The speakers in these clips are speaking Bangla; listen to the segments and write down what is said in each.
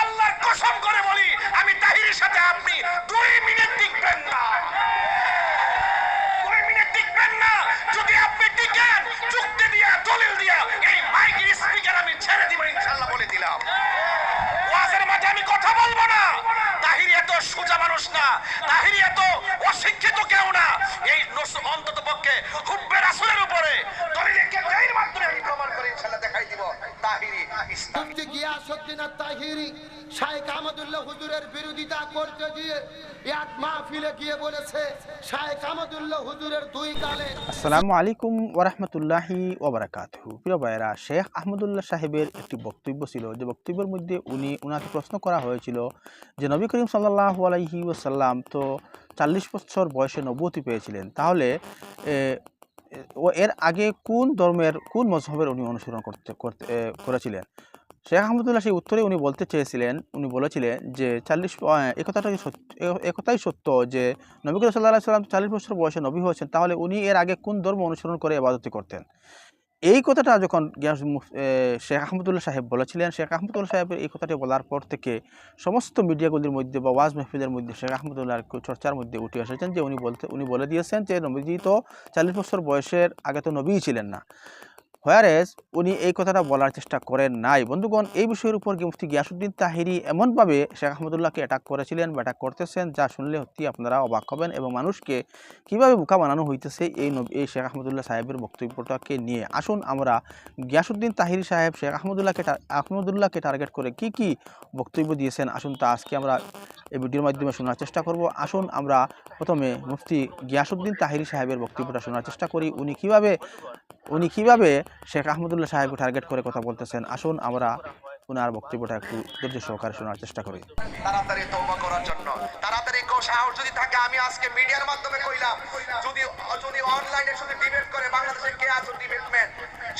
আল্লাহর কসম করে বলি, আমি তাহিরের সাথে আপনি দুই মিনিট টিকবেন না। দুই মিনিট টিকবেন না। যদি আপনি টিকেন, চুক্তি দিয়া, দলিল দিয়া, এই মাইকের স্পিকার আমি ছেড়ে দিব ইনশাআল্লাহ বলে দিলাম। ওয়াজের মাঝে আমি কথা বলব না। তাহিরি এত সোজা মানুষ না। তাহিরি এত অশিক্ষিত কেউ না। এই অন্তত পক্ষে হুব্বে রাসূলের উপরে দলিলকে দেহের মাধ্যমে আমি প্রমাণ করে ইনশাআল্লাহ? দেখাই দিব তাহিরি ইসলাম। মুফতি গিয়াসউদ্দিন তাহিরি শাইখ আহমদুল্লাহ হুজুরের বিরোধিতা করতে গিয়ে এক মাহফিলে গিয়ে বলেছে শাইখ আহমদুল্লাহ হুজুরের দুই গালে। আসসালামু আলাইকুম প্রিয় শেখ আহমদুল্লাহ সাহেবের একটি বক্তব্য ছিল যে বক্তব্যের মধ্যে উনি ওনাকে প্রশ্ন করা হয়েছিল যে নবী করিম সাল্লাহ আলাইহি ওসাল্লাম তো চাল্লিশ বছর বয়সে নবতি পেয়েছিলেন। তাহলে ও এর আগে কোন ধর্মের, কোন মজহবের উনি অনুসরণ করতে করতে করেছিলেন? শেখ আহমদুল্লাহ সেই উত্তরে উনি বলতে চেয়েছিলেন, উনি বলেছিলেন যে চাল্লিশ একথাটা সত্য, এ- এ সত্য যে নবী সাল্লাহ সাল্লাম চাল্লিশ বছর বয়সে নবী হয়েছেন, তাহলে উনি এর আগে কোন ধর্ম অনুসরণ করে আবাদতি করতেন? এই কথাটা যখন গিয়াস শেখ আহমদুল্লাহ সাহেব বলেছিলেন, শেখ আহমদুল্লাহ সাহেবের এই কথাটি বলার পর থেকে সমস্ত মিডিয়াগুলির মধ্যে বা ওয়াজ মাহফিলের মধ্যে শেখ আহমদুল্লাহর চর্চার মধ্যে উঠে এসেছেন যে উনি বলতে, উনি বলে দিয়েছেন যে নবীজি তো চাল্লিশ বছর বয়সের আগে তো নবীই ছিলেন না। হোয়ারেস উনি এই কথাটা বলার চেষ্টা করেন নাই। বন্ধুগণ, এই বিষয়ের উপর মুফতি গিয়াসুদ্দিন তাহিরি এমনভাবে শেখ আহমদুল্লাহকে অ্যাটাক করেছিলেন বা অ্যাটাক করতেছেন, যা শুনলে সত্যি আপনারা অবাক হবেন এবং মানুষকে কীভাবে বোকা বানানো হইতেছে এই এই শেখ আহমদুল্লাহ সাহেবের বক্তব্যটাকে নিয়ে। আসুন আমরা গিয়াসুদ্দিন তাহিরি সাহেব, শেখ আহমদুল্লাহকে আহমদুল্লাহকে টার্গেট করে কি কি বক্তব্য দিয়েছেন, আসুন তা আজকে আমরা এই ভিডিওর মাধ্যমে শোনার চেষ্টা করব। আসুন আমরা প্রথমে মুফতি গিয়াসুদ্দিন তাহিরি সাহেবের বক্তব্যটা শোনার চেষ্টা করি। উনি কীভাবে উনি কীভাবে শেখ আহমদুল্লাহ সাহেবকে টার্গেট করে কথা বলতেছেন। আসুন, আমরা ওনার বক্তব্যটা একটু ধৈর্য সহকারে শোনার চেষ্টা করি। তাড়াতাড়ি তওবা করার জন্য। তাড়াতাড়ি কো, সাহস যদি থাকে, আমি আজকে মিডিয়ার মাধ্যমে কইলাম, যদি যদি অনলাইনে শুধু ডিবেট করে বাংলাদেশে কে আছে ডিবেটম্যান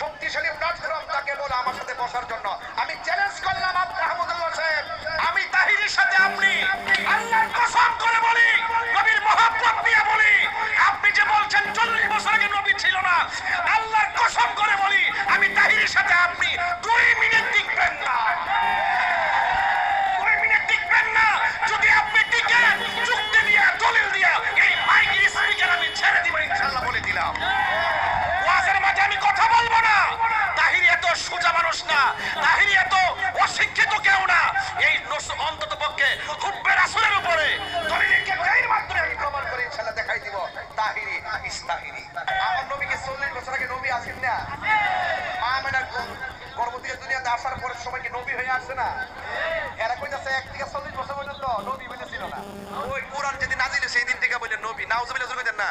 শক্তিশালী প্ল্যাটফর্ম তাকে বলে আমার সাথে বসার জন্য। আমি চ্যালেঞ্জ করলাম আব্দুল আহমদুল্লাহ সাহেব। আমি তাহিরের সাথে আপনি, আল্লাহর কসম করে বলি, নবীর মহব্বত বলি। আপনি যে বলছেন চল্লিশ বছর আগে ছিল না। আল্লাহর কসম করে বলি আমি তাহিরের সাথে আপনি দুই বলেছিল না। ওই কোরআন যেদিন নাজিল সেই দিন থেকে বলে নবী। নাউজুবিল্লাহ কইতেন, না।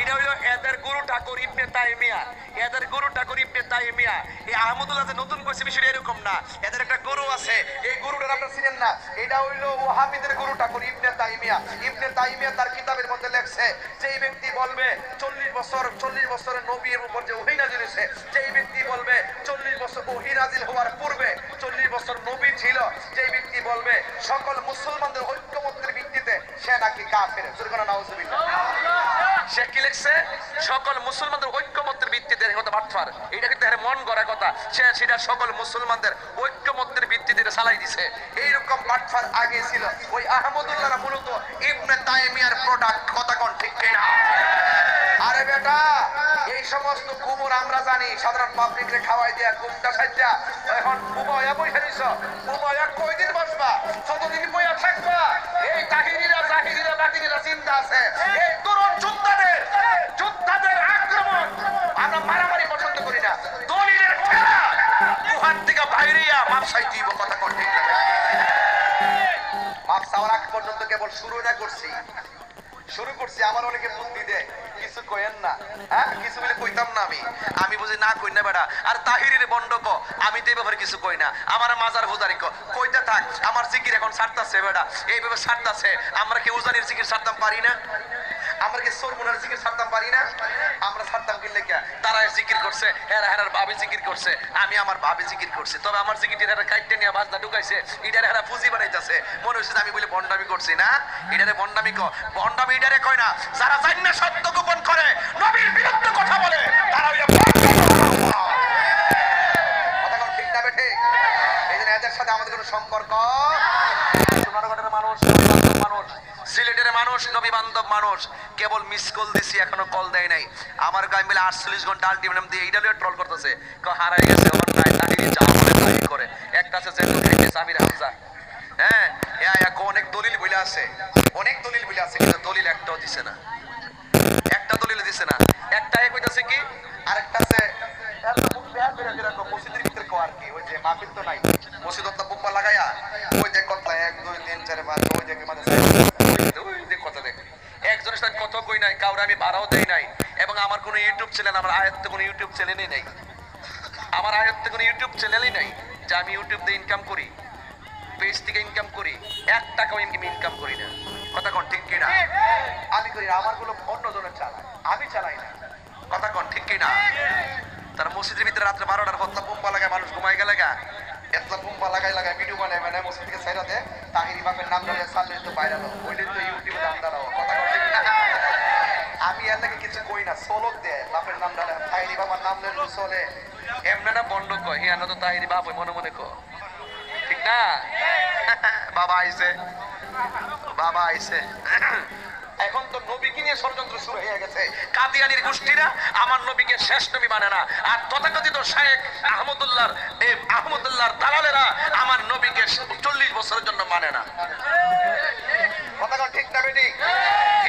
এটা হইল এদের গুরু ঠাকুর ইবনে তাইমিয়া। এদের গুরু ঠাকুর ইবনে তাইমিয়া। এই আহমদুল্লাহ যে নতুন কইছে বিষয়টা এরকম না। এদের একটা গুরু আছে। এই গুরুটার আপনারা চিনেন না? এটা হইল ওয়াহাবিদের গুরু ঠাকুর ইবনে তাইমিয়া। ইবনে তাইমিয়া তার কিতাবের মধ্যে লেখছে, যেই ব্যক্তি বলবে, চল্লিশ বছর, চল্লিশ বছরের নবীর উপর যে ওহী নাজিল হয়েছে, যেই ব্যক্তি বলবে, চল্লিশ বছর ওহী নাজিল হওয়ার পূর্বে, চল্লিশ বছর নবী ছিল, যেই ব্যক্তি বলবে, সকল মুসলমানদের সে নাকি কাফের? সে কি লিখছে? সকল মুসলমানদের ঐক্যমত্যের ভিত্তিতে কথা এটা কিন্তু মন গড়া কথা। সে সেটা সকল মুসলমানদের ঐক্যমত্যের ভিত্তিতে চালাই দিছে। এইরকম বাটফার আগে ছিল। ওই আহমদুল্লাহ মূলত ইবনে তাইমিয়ার প্রোডাক্ট কথা কোন ঠিক কিনা? আরে বেটা এই সমস্ত কুমোর আমরা জানি সাধারণ পাবলিকরে খাওয়াই দিয়া কুমটা সাজ্জা এখন কুময়া বইসা দিছ কুময়া কয়দিন বসবা? যতদিন বইয়া থাকবা এই জাহিরিরা শুরু করছি। আমার অনেকে বুদ্ধি দেয়। কিছু কইেন না। হ্যাঁ? কিছু বলে কইতাম না আমি। আমি বুঝি না কই না বেটা আর তাহিরের বন্ড ক? আমি তো ব্যাপারে কিছু কই না। আমার মাজার হুজারি ক? কইতে থাক আমার জিকির এখন ছাড়তাছে বেটা। এইভাবে ছাড়তাছে আমরা কি উজানির জিকির ছাড়তাম পারি না? আমরা কি সরমুনার জিকির ছাড়তাম পারি না? আমরা ছাড়তাম কি তারা জিকির করছে, হেরা হেরার জিকির করছে, আমি আমার জিকির করছি। তবে আমার হেরা কাইটে নিয়ে ঢুকাইছে, ইডারে হেরা পুঁজি বানাইতেছে। মনে হচ্ছে আমি বলে বন্ডামি করছি না? ইডারে বন্ডামি ক? বন্ডামি ইডারে কয় না? যারা জান্য সত্য গোপন করে, নবীর বিরুদ্ধে কথা বলে, তারা হইল বন্ড। কথা কোন ঠিক না বেঠে এই জন্য এদের সাথে আমাদের কোনো সম্পর্ক সম্পর্ক মানুষ সিলেটের মানুষ, নবী বান্ধব মানুষ, কেবল মিস কল দিছি, এখনও কল দেয় নাই। আমার গায়ে মিলে আটচল্লিশ ঘণ্টা আলটিমেটাম দিয়ে এইটা ট্রল করতেছে। হারাই গেছে, আমার নাই তাহিরি যা বলে করে। একটা আছে সামির হামজা। হ্যাঁ অনেক দলিল বলে আছে। অনেক দলিল বলে আছে, কিন্তু দলিল একটাও দিছে না। একটা দলিল দিছে না। একটা এক হইতাছে কি, আরেকটা আছে কো আর কি ওই যে মাহফিল তো নাই। মসজিদ তো বুম্বা লাগায়া ওই যে কথা এক দুই তিন চার পাঁচ ওই যে মানে ওই দেখ। একজনের সাথে কত কই নাই কাউরে আমি ভাড়াও দেই নাই। এবং আমার কোনো ইউটিউব চ্যানেল আমার আয়ত্তে কোনো ইউটিউব চ্যানেলই নাই। আমার আয়ত্তে কোনো ইউটিউব চ্যানেলই নাই যে আমি ইউটিউব দিয়ে ইনকাম করি পেজ থেকে ইনকাম করি এক টাকাও ইনকাম করি না। কথা কোন ঠিক কিনা? আমি করি না, আমারগুলো অন্য জনের চালায়। আমি চালাই না। কথা কোন ঠিক কিনা? তার মসজিদের ভিতরে রাত্রে বারোটার হত্যা বোম্বা লাগায় মানুষ ঘুমাই গেলে গা। এতলা বোম্বা লাগাই লাগাই ভিডিও বানায় মানে মসজিদ থেকে সাইরা দে তাহিরি বাপের নাম ধরে সাল্লে তো বাইরে ওইলে তো ইউটিউবে দাম দাঁড়াও কথা আমি এর লাগে কিছু কই না সোলক দে। বাপের নাম ডালে তাহিরি বাবার নাম ধরে চলে। এমনি না বন্ড কয় হিয়া না তো তাহিরি বাপ মনে মনে কয়। ঠিক না? বাবা আইছে। বাবা আইছে। এখন তো নবীকে নিয়ে ষড়যন্ত্র শুরু হয়ে গেছে? কাদিয়ানির গোষ্ঠীরা আমার নবীকে শেষ নবী মানে না। আর তথাকথিত শায়েক আহমদুল্লাহর এই আহমদুল্লাহর দালালেরা আমার নবীকে চল্লিশ বছরের জন্য মানে না। ঠিক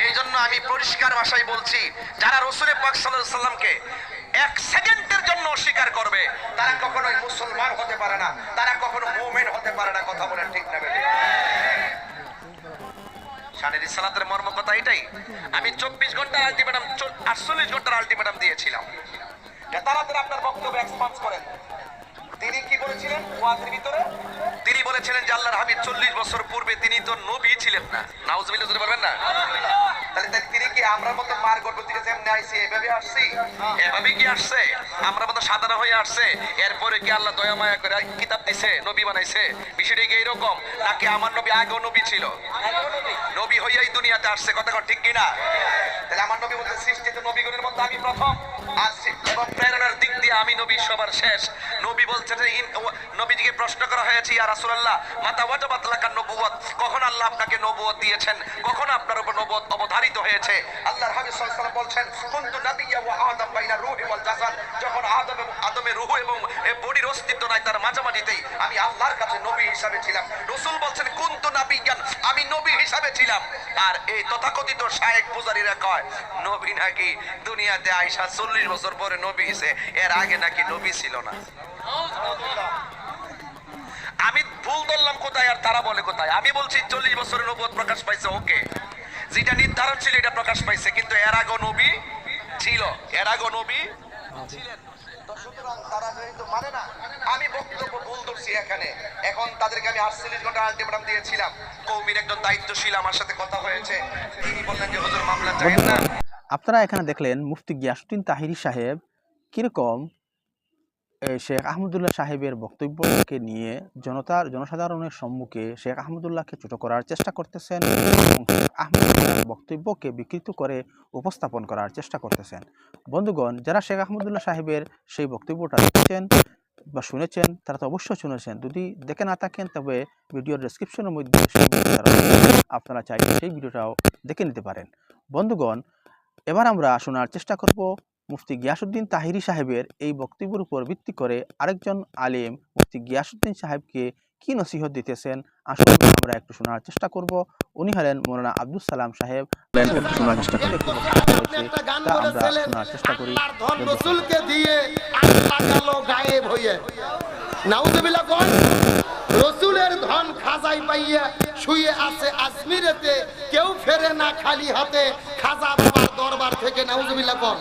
এই জন্য আমি পরিষ্কার ভাষায় বলছি, যারা রসুলের পাক সাল্লামকে এক সেকেন্ডের জন্য অস্বীকার করবে, তারা কখনোই মুসলমান হতে পারে না, তারা কখনো মুমিন হতে পারে না, কথা বলেন ঠিক না বেটি শানের ইসালাতের মর্ম কথা এটাই। আমি চব্বিশ ঘণ্টার আলটিমেটাম আটচল্লিশ ঘণ্টার আলটিমেটাম দিয়েছিলাম। আপনার বক্তব্য এক্সপান্স করেন। তিনি কি বলেছিলেন? ওয়াজের ভিতরে? তিনি বলেছিলেন যে আল্লাহর হাবিব চল্লিশ বছর পূর্বে তিনি তো নবী ছিলেন না। নাউজ না। তাহলে তিনি আমরা মতো মার গর্ভ থেকে যেমনি আইছি এভাবে আসছি? এভাবে কি আসছে? আমরা মতো সাধারণ হয়ে আসছে এরপরে কি আল্লাহ দয়া মায়া করে কিতাব দিছে নবী বানাইছে? বিষয়টি কি এইরকম? নাকি আমার নবী আগেও নবী ছিল? নবী। হইয়াই দুনিয়াতে আসছে কথা ঠিক কিনা? তাহলে আমার নবী বলতে সৃষ্টিতে নবীগণের মধ্যে আমি প্রথম। এবং প্রেরণার দিক দিয়ে আমি নবী সবার শেষ। নবী নবীজিকে প্রশ্ন করা হয়েছে রাসূলুল্লাহ, মাতা ওয়াজাবাত লাকা নবুয়ত কখন আল্লাহ আপনাকে নবুয়ত দিয়েছেন? কখন আপনার উপর নবুয়ত অবধারিত হয়েছে? হাবিব সাল্লাল্লাহু বলছেন, কুনতু ওয়া আদম বাইনা রূহি ওয়াল জাসাদ? যখন আদম এবং আদমের রূহ এবং বডির অস্তিত্ব নাই তার মাঝামাঝিতেই আমি আল্লাহর কাছে নবী হিসাবে ছিলাম। রাসূল বলছেন, কুনতু নাবিয়্যান আমি নবী হিসাবে ছিলাম। আর এই তথাকথিত শায়েক পূজারীরা কয়, নবী নাকি দুনিয়াতে আইসা চল্লিশ বছর পরে নবী হিসে এর আগে নাকি নবী ছিল না। আমি ভুল ধরলাম কোথায় আর তারা বলে কোথায়? আমি বলছি চল্লিশ বছরের নবুয়ত প্রকাশ পাইছে, ওকে। যেটা নির্ধারণ ছিল, এটা প্রকাশ পাইছে, কিন্তু এর আগে নবী ছিল, এর আগে নবী ছিলেন। তো সুতরাং তারা যেহেতু মানে না। আমি বক্তব্য ভুল ধরছি এখানে। এখন তাদেরকে আমি আটচল্লিশ ঘণ্টা আলটিমেটাম দিয়েছিলাম। কৌমির একজন দায়িত্বশীল আমার সাথে কথা হয়েছে। তিনি বললেন যে হুজুর মামলা চাই না। আপনারা এখানে দেখলেন মুফতি গিয়াসুদ্দিন তাহিরি সাহেব কীরকম শেখ আহমদুল্লাহ সাহেবের বক্তব্যকে নিয়ে জনতার, জনসাধারণের সম্মুখে শেখ আহমদুল্লাহকে ছোট করার চেষ্টা করতেছেন এবং আহমদুল্লাহর বক্তব্যকে বিকৃত করে উপস্থাপন করার চেষ্টা করতেছেন। বন্ধুগণ, যারা শেখ আহমদুল্লাহ সাহেবের সেই বক্তব্যটা দেখেছেন বা শুনেছেন, তারা তো অবশ্যই শুনেছেন। যদি দেখে না থাকেন, তবে ভিডিওর ডেসক্রিপশনের মধ্যে সেই আপনারা চাইলে সেই ভিডিওটাও দেখে নিতে পারেন। বন্ধুগণ, এবার আমরা শোনার চেষ্টা করব মুফতি গিয়াসুদ্দিন তাহিরি সাহেবের এই বক্তব্যের উপর ভিত্তি করে আরেকজন আলেম মুফতি গিয়াসুদ্দিন সাহেবকে কি নসিহত দিতেছেন? আসলে আমরা একটু শোনার চেষ্টা করব। উনি হলেন মৌলানা আব্দুল সালাম সাহেব। একটু শোনার চেষ্টা করি। তা আমরা শোনার চেষ্টা করি। রসুলকে দিয়ে আল্লাহ গায়েব হয়ে নাউজুবিল্লাহ কোন? রসুলের ধন খাজাই পাইয়া শুয়ে আছে আজমিরেতে কেউ ফেরে না খালি হাতে খাজা বাবার দরবার থেকে নাউজুবিল্লাহ কোন?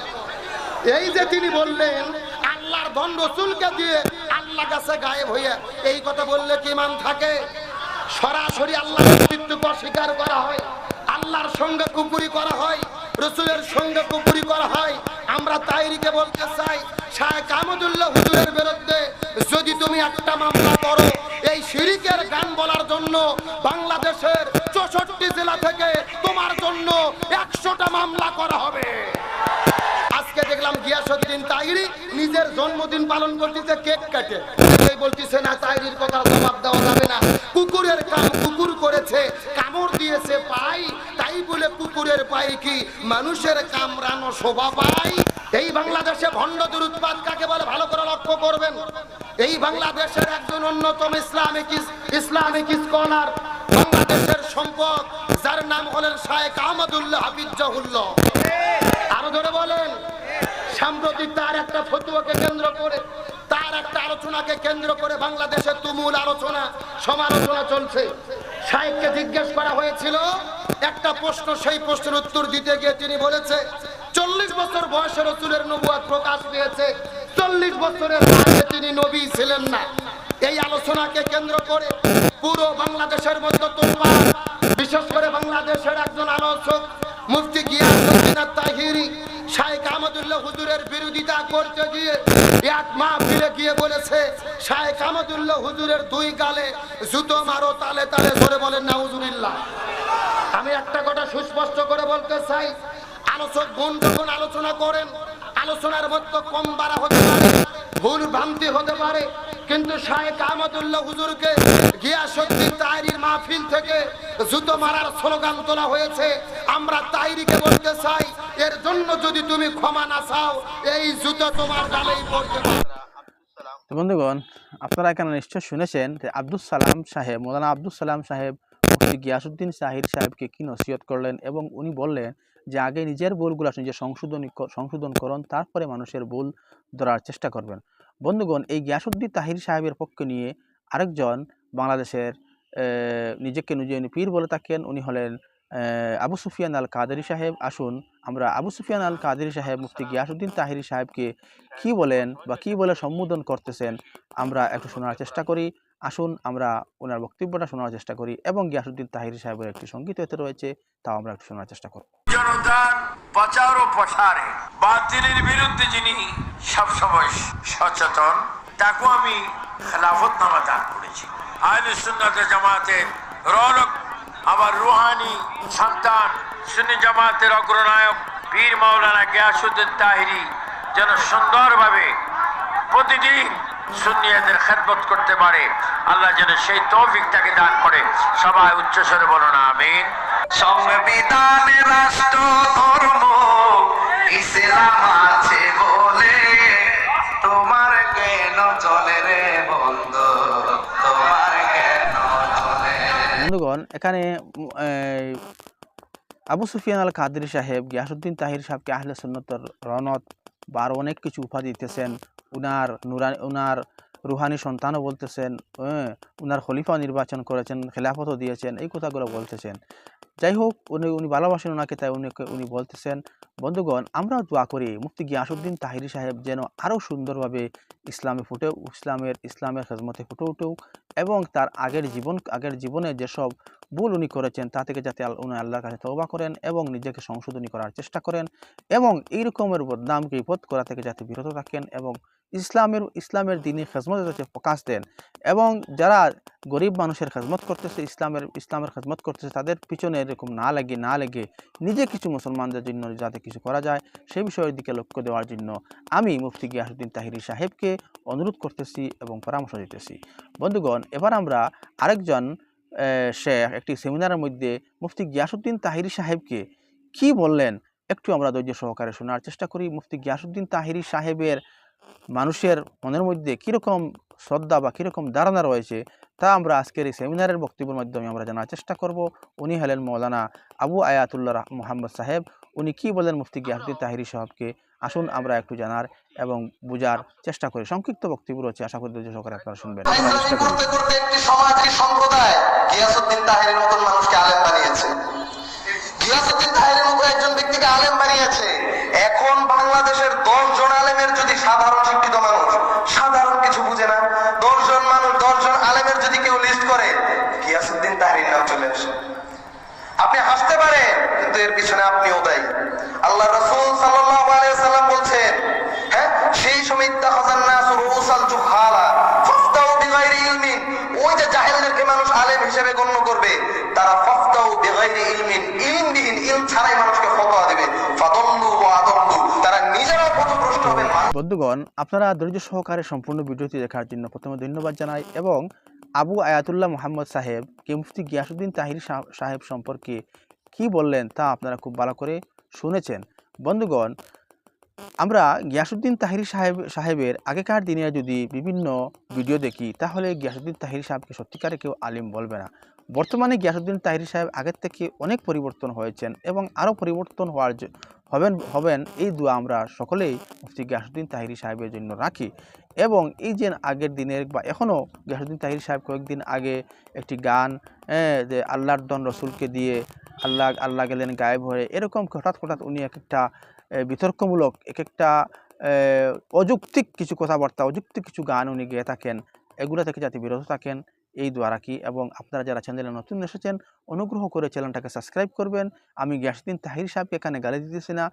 এই যে তিনি বললেন, আল্লাহর ধন রসুলকে দিয়ে আল্লাহ কাছে গায়েব হইয়া এই কথা বললে কি মান থাকে? সরাসরি আল্লাহর অস্তিত্বকে অস্বীকার করা হয়, আল্লাহর সঙ্গে কুপুরি করা হয়, রসুলের সঙ্গে কুপুরি করা হয়। আমরা তাইরিকে বলতে চাই শায়েখ আহমদুল্লাহ হুজুরের বিরুদ্ধে যদি তুমি একটা মামলা করো, এই শিরিকের গান বলার জন্য বাংলাদেশের চৌষট্টি জেলা থেকে জন্মদিন পালন করতেছে কেক কাটে। এই বলতেছে না, তাইরির কথা জবাব দেওয়া যাবে না। কুকুরের কাম কুকুর করেছে, কামড় দিয়েছে পাই। তাই বলে কুকুরের পাই কি? মানুষের কামড়ানো শোভা পাই। এই বাংলাদেশে ভণ্ড দুরুৎপাদ কাকে বলে? ভালো করে লক্ষ্য করবেন। এই বাংলাদেশের একজন অন্যতম ইসলামিক ইস- ইসলামিক স্কলার, বাংলাদেশের সম্পদ, যার নাম হলেন শায়েখ আহমদুল্লাহ হাফিজাহুল্লাহ আরও ধরে বলেন সাম্প্রতিক তার একটা ফতুয়াকে কেন্দ্র করে, তার একটা আলোচনাকে কেন্দ্র করে বাংলাদেশের তুমুল আলোচনা, সমালোচনা চলছে। সাহেবকে জিজ্ঞেস করা হয়েছিল, একটা প্রশ্ন, সেই প্রশ্নের উত্তর দিতে গিয়ে তিনি বলেছে, চল্লিশ বছর বয়সে রসুলের নবুয়াদ প্রকাশ পেয়েছে, চল্লিশ বছরের আগে তিনি নবী ছিলেন না। এই আলোচনাকে কেন্দ্র করে পুরো বাংলাদেশের মধ্যে তোলপাড় বিশেষ করে বাংলাদেশের একজন আলোচক, মুফতি গিয়াসউদ্দিন তাহিরি শাইখ আহমদুল্লাহ হুজুরের বিরোধিতা করতে গিয়ে এক মাহফিলে গিয়ে বলেছে শাইখ আহমদুল্লাহ হুজুরের দুই গালে জুতো মারো, তালে তালে ধরে বলেন, নাউজুবিল্লাহ। আমি একটা কথা সুস্পষ্ট করে বলতে চাই, আলোচক বোন যখন আলোচনা করেন, আলোচনার মধ্যে কম বাড়া হতে পারে, ভুল ভ্রান্তি হতে পারে কিন্তু শাহেক আহমদুল্লাহ হুজুরকে গিয়াসুদ্দিন তাইরির মাহফিল থেকে জুতো মারার স্লোগান তোলা হয়েছে। আমরা তাইরিকে বলতে চাই, এর জন্য যদি তুমি ক্ষমা না চাও, এই জুতো তোমার গালেই পড়তে বন্ধুগণ, আপনারা এখানে নিশ্চয় শুনেছেন যে আব্দুল সালাম সাহেব, মৌলানা আব্দুল সালাম সাহেব, মুফতি গিয়াসুদ্দিন সাহির সাহেবকে কি নসিহত করলেন এবং উনি বললেন যে আগে নিজের ভুলগুলো নিজে সংশোধনী সংশোধন করুন, তারপরে মানুষের ভুল ধরার চেষ্টা করবেন। বন্ধুগণ, এই গিয়াসুদ্দিন তাহির সাহেবের পক্ষে নিয়ে আরেকজন বাংলাদেশের নিজেকে নিজে উনি পীর বলে থাকেন। উনি হলেন আবু সুফিয়ান আল কাদেরি সাহেব। আসুন, আমরা আবু সুফিয়ান আল কাদেরি সাহেব, মুফতি গিয়াসুদ্দিন তাহিরি সাহেবকে কি বলেন বা কি বলে সম্বোধন করতেছেন, আমরা একটু শোনার চেষ্টা করি। আসুন আমরা ওনার বক্তব্যটা শোনার চেষ্টা করি এবং গিয়াসুদ্দিন তাহিরি সাহেবের একটি সংগীত এতে রয়েছে, তাও আমরা একটু শোনার চেষ্টা করব। জনতার প্রচার ও প্রসারে বাতিলের বিরুদ্ধে যিনি সবসময় সচেতন তাকে আমি খেলাফত নামা দান করেছি। আহলে সুন্নাত জামাতের রৌনক আবার রুহানি সন্তান, সুন্নি জামাতের অগ্রনায়ক বীর মাওলানা গিয়াসুদ্দিন তাহিরি যেন সুন্দরভাবে প্রতিদিন সুন্নিয়াদের খেদমত করতে পারে। আল্লাহ যেন সেই তৌফিক তাকে দান করে। সবাই উচ্চস্বরে বলো না আমিন। সংবিধানে রাষ্ট্র ধর্ম ইসলাম আছে বলে তোমার কেন চলে রে বন্ধ? তোমার কেন চলে? বন্ধুগণ এখানে আবু সুফিয়ান আল কাদরি সাহেব গিয়াসুদ্দিন তাহির সাহেবকে আহলে সুন্নতর রনত বা আরও অনেক কিছু উপাধি দিতেছেন। উনার নুরানি উনার রুহানি সন্তানও বলতেছেন হ্যাঁ, উনার খলিফাও নির্বাচন করেছেন খেলাফতও দিয়েছেন এই কথাগুলো বলতেছেন। যাই হোক উনি উনি ভালোবাসেন ওনাকে, তাই উনি উনি বলতেছেন, বন্ধুগণ, আমরাও দোয়া করি, মুফতি গিয়াসুদ্দিন তাহিরি সাহেব যেন আরও সুন্দরভাবে ইসলামে ফুটে, ইসলামের ইসলামের খেজমতে ফুটে উঠুক এবং তার আগের জীবন, আগের জীবনে যেসব ভুল উনি করেছেন, তা থেকে যাতে উনি আল্লাহর কাছে তওবা করেন এবং নিজেকে সংশোধনী করার চেষ্টা করেন এবং এই রকমের বদনাম বিপদ করা থেকে যাতে বিরত থাকেন এবং ইসলামের ইসলামের দিনই খেজমত যাতে প্রকাশ দেন এবং যারা গরিব মানুষের খেজমত করতেছে, ইসলামের ইসলামের খেজমত করতেছে, তাদের পিছনে এরকম না লাগে, না লেগে নিজে কিছু মুসলমানদের জন্য যাতে কিছু করা যায় সেই বিষয়ের দিকে লক্ষ্য দেওয়ার জন্য আমি মুফতি গিয়াসুদ্দিন তাহিরি সাহেবকে অনুরোধ করতেছি এবং পরামর্শ দিতেছি। বন্ধুগণ, এবার আমরা আরেকজন শেখ, একটি সেমিনারের মধ্যে মুফতি গিয়াসুদ্দিন তাহিরি সাহেবকে কি বললেন একটু আমরা ধৈর্য সহকারে শোনার চেষ্টা করি। মুফতি গিয়াসুদ্দিন তাহিরি সাহেবের মানুষের মনের মধ্যে কীরকম শ্রদ্ধা বা কীরকম ধারণা রয়েছে তা আমরা আজকের এই সেমিনারের বক্তব্যের মাধ্যমে আমরা জানার চেষ্টা করব। উনি হলেন মৌলানা আবু আয়াতুল্লাহ মোহাম্মদ সাহেব। উনি কি বলেন মুফতি গিয়াসুদ্দিন তাহিরি সাহেবকে? আসুন আমরা একটু জানার এবং বোঝার চেষ্টা করি। সংক্ষিপ্ত বক্তব্য রয়েছে। আশা করি সহকারে আপনারা শুনবেন। কিন্তু এর পিছনে আপনিও দায়ী। আল্লাহ রসুল সাল্লাম বলছেন হ্যাঁ সেই সময় জুহালা ওই যে জাহেলদেরকে মানুষ আলেম হিসেবে গণ্য করবে, তারা ইলমিন, ইলমবিহীন, ইলম ছাড়াই মানুষকে ফতোয়া দেবে। ফাদল্লু ওয়া আদল্লু, তারা পথভ্রষ্ট হবে বন্ধুগণ, আপনারা ধৈর্য সহকারে সম্পূর্ণ ভিডিওটি দেখার জন্য প্রথমে ধন্যবাদ জানাই এবং আবু আয়াতুল্লাহ মোহাম্মদ সাহেব, কে মুফতি গিয়াসুদ্দিন তাহির সাহেব সম্পর্কে কি বললেন তা আপনারা খুব ভালো করে শুনেছেন। বন্ধুগণ, আমরা গিয়াসুদ্দিন তাহিরি সাহেব, সাহেবের আগেকার দিনে যদি বিভিন্ন ভিডিও দেখি, তাহলে গিয়াসুদ্দিন তাহিরি সাহেবকে সত্যিকারে কেউ আলিম বলবে না। বর্তমানে গিয়াসুদ্দিন তাহিরি সাহেব আগের থেকে অনেক পরিবর্তন হয়েছেন এবং আরও পরিবর্তন হওয়ার হবেন হবেন এই দোয়া আমরা সকলেই মুফতি গিয়াসুদ্দিন তাহিরি সাহেবের জন্য রাখি। এবং এই যে আগের দিনের বা এখনও গিয়াসুদ্দিন তাহিরি সাহেব কয়েকদিন আগে একটি গান যে আল্লাহর দন রসুলকে দিয়ে আল্লাহ আল্লাহ গেলেন গায়েব হয়ে। এরকম হঠাৎ হঠাৎ উনি এক একটা বিতর্কমূলক এক একটা অযৌক্তিক কিছু কথাবার্তা, অযৌক্তিক কিছু গান উনি গেয়ে থাকেন। এগুলো থেকে যাতে বিরত থাকেন। এই দ্বারা কি? এবং আপনারা যারা চ্যানেলে নতুন এসেছেন, অনুগ্রহ করে চ্যানেলটাকে সাবস্ক্রাইব করবেন। আমি গ্যাসদিন তাহির সাহেবকে এখানে গালি দিতেছি না।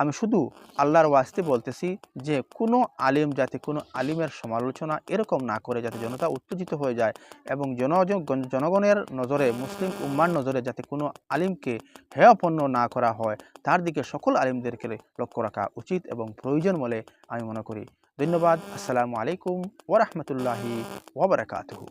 আমি শুধু আল্লাহর ওয়াস্তে বলতেছি যে কোনো আলিম যাতে কোনো আলিমের সমালোচনা এরকম না করে যাতে জনতা উত্তেজিত হয়ে যায় এবং জন জনগণের নজরে, মুসলিম উম্মার নজরে যাতে কোনো আলিমকে হেয়পন্ন না করা হয়, তার দিকে সকল আলিমদেরকে লক্ষ্য রাখা উচিত এবং প্রয়োজন বলে আমি মনে করি। ধন্যবাদ। আসসালামু আলাইকুম ওরহমতুল্লাহি ওবরাকাতহু